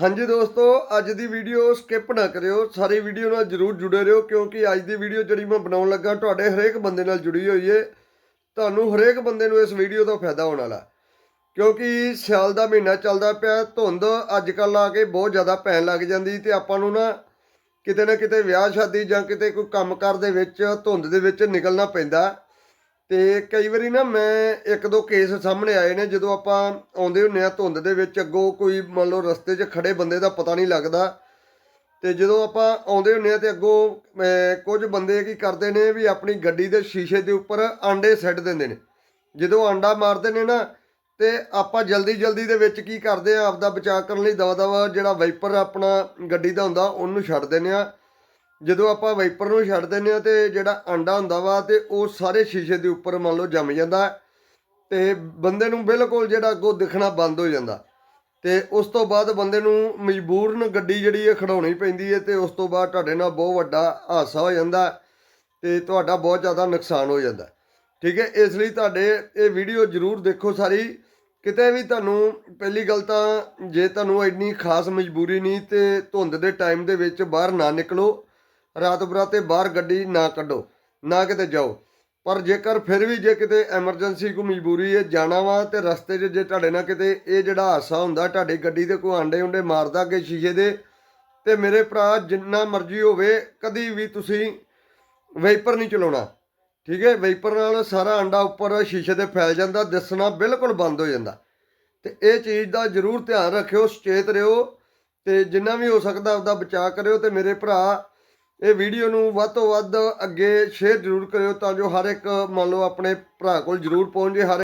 ਹਾਂਜੀ ਦੋਸਤੋ, ਅੱਜ ਦੀ ਵੀਡੀਓ ਸਕਿਪ ਨਾ ਕਰਿਓ। ਸਾਰੀ ਵੀਡੀਓ ਨਾਲ ਜਰੂਰ ਜੁੜੇ ਰਹੋ, ਕਿਉਂਕਿ ਅੱਜ ਦੀ ਵੀਡੀਓ ਜਿਹੜੀ ਮੈਂ ਬਣਾਉਣ ਲੱਗਾ, ਤੁਹਾਡੇ ਹਰੇਕ ਬੰਦੇ ਨਾਲ ਜੁੜੀ ਹੋਈ ਏ। ਤੁਹਾਨੂੰ ਹਰੇਕ ਬੰਦੇ ਨੂੰ ਇਸ ਵੀਡੀਓ ਦਾ ਫਾਇਦਾ ਹੋਣ ਵਾਲਾ। ਕਿਉਂਕਿ ਸਿਆਲ ਦਾ ਮਹੀਨਾ ਚੱਲਦਾ ਪਿਆ, ਧੁੰਦ ਅੱਜ ਕੱਲ੍ਹ ਆ ਕੇ ਬਹੁਤ ਜ਼ਿਆਦਾ ਪੈਣ ਲੱਗ ਜਾਂਦੀ ਤੇ ਆਪਾਂ ਨੂੰ ਨਾ ਕਿਤੇ ਨਾ ਕਿਤੇ ਵਿਆਹ ਸ਼ਾਦੀ ਜਾਂ ਕਿਤੇ ਕੋਈ ਕੰਮਕਾਰ ਦੇ ਵਿੱਚ, ਧੁੰਦ ਦੇ ਵਿੱਚ ਨਿਕਲਣਾ ਪੈਂਦਾ। ਤੇ ਕਈ ਵਾਰੀ ਨਾ ਮੈਂ ਇੱਕ ਦੋ ਕੇਸ ਸਾਹਮਣੇ ਆਏ ਨੇ, ਜਦੋਂ ਆਪਾਂ ਆਉਂਦੇ ਹੁੰਨੇ ਆ ਧੁੰਦ ਦੇ ਵਿੱਚ, ਅੱਗੋਂ ਕੋਈ ਮੰਨ ਲਓ ਰਸਤੇ 'ਚ ਖੜੇ ਬੰਦੇ ਦਾ ਪਤਾ ਨਹੀਂ ਲੱਗਦਾ। ਤੇ ਜਦੋਂ ਆਪਾਂ ਆਉਂਦੇ ਹੁੰਨੇ ਆ ਤੇ ਅੱਗੋਂ ਕੁਝ ਬੰਦੇ ਕੀ ਕਰਦੇ ਨੇ ਵੀ ਆਪਣੀ ਗੱਡੀ ਦੇ ਸ਼ੀਸ਼ੇ ਦੇ ਉੱਪਰ ਆਂਡੇ ਸੱਟ ਦਿੰਦੇ ਨੇ। ਜਦੋਂ ਆਂਡਾ ਮਾਰਦੇ ਨੇ ਨਾ, ਤੇ ਆਪਾਂ ਜਲਦੀ ਜਲਦੀ ਦੇ ਵਿੱਚ ਕੀ ਕਰਦੇ ਆ ਆਪਦਾ ਬਚਾਅ ਕਰਨ ਲਈ ਦਵਾ ਦਵਾ ਜਿਹੜਾ ਵਾਈਪਰ ਆਪਣਾ ਗੱਡੀ ਦਾ ਹੁੰਦਾ, ਉਹਨੂੰ ਛੱਡ ਦਿੰਦੇ ਆ ਜਦੋਂ ਆਪਾਂ ਵਾਈਪਰ ਨੂੰ ਛੱਡ ਦਿੰਦੇ ਹਾਂ ਤੇ ਜਿਹੜਾ ਆਂਡਾ ਹੁੰਦਾ ਵਾ ਤੇ ਉਹ ਸਾਰੇ ਸ਼ੀਸ਼ੇ ਦੇ ਉੱਪਰ ਮੰਨ ਲਓ ਜੰਮ ਜਾਂਦਾ ਤੇ ਬੰਦੇ ਨੂੰ ਬਿਲਕੁਲ ਜਿਹੜਾ ਅੱਗੋਂ ਦਿਖਣਾ ਬੰਦ ਹੋ ਜਾਂਦਾ। ਤੇ ਉਸ ਤੋਂ ਬਾਅਦ ਬੰਦੇ ਨੂੰ ਮਜਬੂਰਨ ਗੱਡੀ ਜਿਹੜੀ ਹੈ ਖੜਾਉਣੀ ਪੈਂਦੀ ਹੈ ਤੇ ਉਸ ਤੋਂ ਬਾਅਦ ਤੁਹਾਡੇ ਨਾਲ ਬਹੁਤ ਵੱਡਾ ਹਾਦਸਾ ਹੋ ਜਾਂਦਾ ਤੇ ਤੁਹਾਡਾ ਬਹੁਤ ਜ਼ਿਆਦਾ ਨੁਕਸਾਨ ਹੋ ਜਾਂਦਾ ਠੀਕ ਹੈ, ਇਸ ਲਈ ਤੁਹਾਡੇ ਇਹ ਵੀਡੀਓ ਜ਼ਰੂਰ ਦੇਖੋ ਸਾਰੀ। ਕਿਤੇ ਵੀ ਤੁਹਾਨੂੰ ਪਹਿਲੀ ਗੱਲ ਤਾਂ ਜੇ ਤੁਹਾਨੂੰ ਇੰਨੀ ਖਾਸ ਮਜਬੂਰੀ ਨਹੀਂ ਤੇ ਧੁੰਦ ਦੇ ਟਾਈਮ ਦੇ ਵਿੱਚ ਬਾਹਰ ਨਾ ਨਿਕਲੋ। ਰਾਤ ਬਰਾਤੇ ਬਾਹਰ ਗੱਡੀ ਨਾ ਕੱਢੋ, ਨਾ ਕਿਤੇ ਜਾਓ। ਪਰ ਜੇਕਰ ਫਿਰ ਵੀ ਜੇ ਕਿਤੇ ਐਮਰਜੈਂਸੀ ਕੋਈ ਮਜਬੂਰੀ ਹੈ, ਜਾਣਾ ਵਾ ਤੇ ਰਸਤੇ 'ਚ ਜੇ ਤੁਹਾਡੇ ਨਾਲ ਕਿਤੇ ਇਹ ਜਿਹੜਾ ਹਾਦਸਾ ਹੁੰਦਾ, ਤੁਹਾਡੀ ਗੱਡੀ ਤੇ ਕੋਈ ਆਂਡੇ ਉਂਡੇ ਮਾਰਦਾ ਅੱਗੇ ਸ਼ੀਸ਼ੇ ਦੇ, ਤੇ ਮੇਰੇ ਭਰਾ ਜਿੰਨਾ ਮਰਜ਼ੀ ਹੋਵੇ, ਕਦੀ ਵੀ ਤੁਸੀਂ ਵਾਈਪਰ ਨਹੀਂ ਚਲਾਉਣਾ। ਠੀਕ ਹੈ? ਵਾਈਪਰ ਨਾਲ ਸਾਰਾ ਆਂਡਾ ਉੱਪਰ ਸ਼ੀਸ਼ੇ ਤੇ ਫੈਲ ਜਾਂਦਾ, ਦਿਸਣਾ ਬਿਲਕੁਲ ਬੰਦ ਹੋ ਜਾਂਦਾ। ਤੇ ਇਹ ਚੀਜ਼ ਦਾ ਜ਼ਰੂਰ ਧਿਆਨ ਰੱਖਿਓ, ਸੁਚੇਤ ਰਹੋ ਤੇ ਜਿੰਨਾ ਵੀ ਹੋ ਸਕਦਾ ਆਪਦਾ ਬਚਾਅ ਕਰਿਓ ਤੇ ਮੇਰੇ ਭਰਾ ਇਹ ਵੀਡੀਓ ਨੂੰ ਵੱਧ ਤੋਂ ਵੱਧ ਅੱਗੇ ਸ਼ੇਅਰ ਜ਼ਰੂਰ ਕਰਿਓ ਤਾਂ ਜੋ ਹਰ ਇੱਕ ਮੰਨ ਲਓ ਆਪਣੇ ਭਰਾ ਕੋਲ ਜ਼ਰੂਰ ਪਹੁੰਚੇ, ਹਰ